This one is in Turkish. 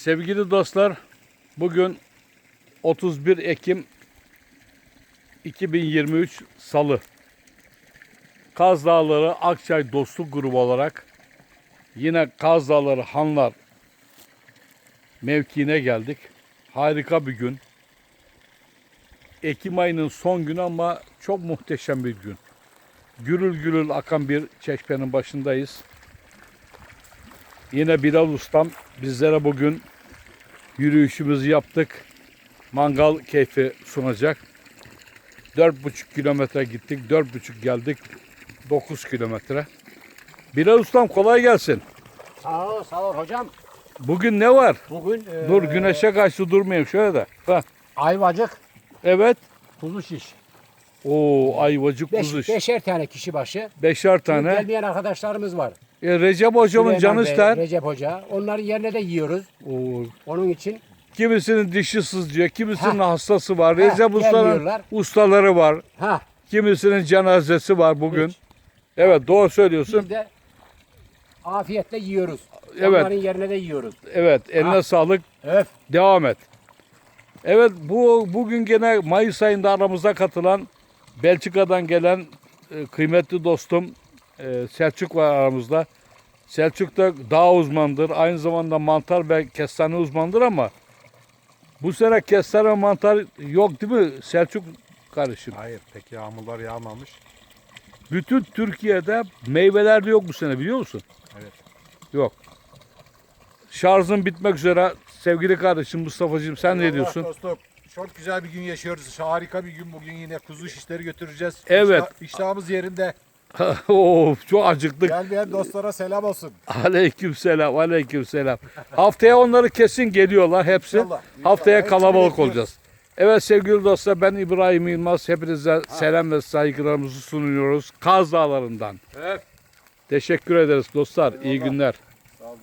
Sevgili dostlar, bugün 31 Ekim 2023 Salı. Kaz Dağları Akçay Dostluk Grubu olarak yine Kaz Dağları Hanlar mevkiine geldik. Harika bir gün. Ekim ayının son günü ama çok muhteşem bir gün. Gürül gürül akan bir çeşmenin başındayız. Yine Bilal Ustam bizlere bugün yürüyüşümüzü yaptık. Mangal keyfi sunacak. 4,5 kilometre gittik, 4,5 geldik. 9 kilometre. Bilal Ustam kolay gelsin. Sağ ol, sağ ol hocam. Bugün ne var? Bugün e, Dur güneşe karşı durmayayım şöyle de. Ha, ayvacık, evet. kuzu şiş. Oo ayvacık Beş, kuzuş. beşer tane kişi başı. Beşer tane. Gelmeyen arkadaşlarımız var. E, Recep hocamın Süleyman canı Bey, ister. Recep Hoca. Onların yerine de yiyoruz. Oo, Onun için kimisinin dişi sızlıyor, kimisinin Heh. hastası var. Heh, Recep Usta'nın gelmiyorlar. ustaları var. ha Kimisinin cenazesi var bugün. Hiç. Evet doğru söylüyorsun. biz de afiyetle yiyoruz. Evet. Onların yerine de yiyoruz. Evet eline Ha. sağlık. Öf. Devam et. Evet bu bugün gene Mayıs ayında aramıza katılan Belçika'dan gelen e, kıymetli dostum e, Selçuk var aramızda. Selçuk da dağ uzmandır. Aynı zamanda mantar ve kestane uzmandır ama bu sene kestane mantar yok değil mi Selçuk karışım? Hayır pek yağmurlar yağmamış. Bütün Türkiye'de meyveler de yok bu sene biliyor musun? Evet. Yok. Şarjın bitmek üzere sevgili kardeşim Mustafa'cığım sen ne diyorsun? Dostum çok güzel bir gün yaşıyoruz. Harika bir gün bugün yine kuzu şişleri götüreceğiz. Evet. İştah- iştahımız yerinde. of çok acıktık. Gelmeyen dostlara selam olsun. Aleyküm selam, aleyküm selam. Haftaya onları kesin geliyorlar hepsi. İnşallah, inşallah. Haftaya kalabalık olacağız. Evet sevgili dostlar ben İbrahim Yılmaz. Hepinize selam ve saygılarımızı sunuyoruz. Kaz Dağları'ndan. Evet. Teşekkür ederiz dostlar. İyi günler. Sağ olun.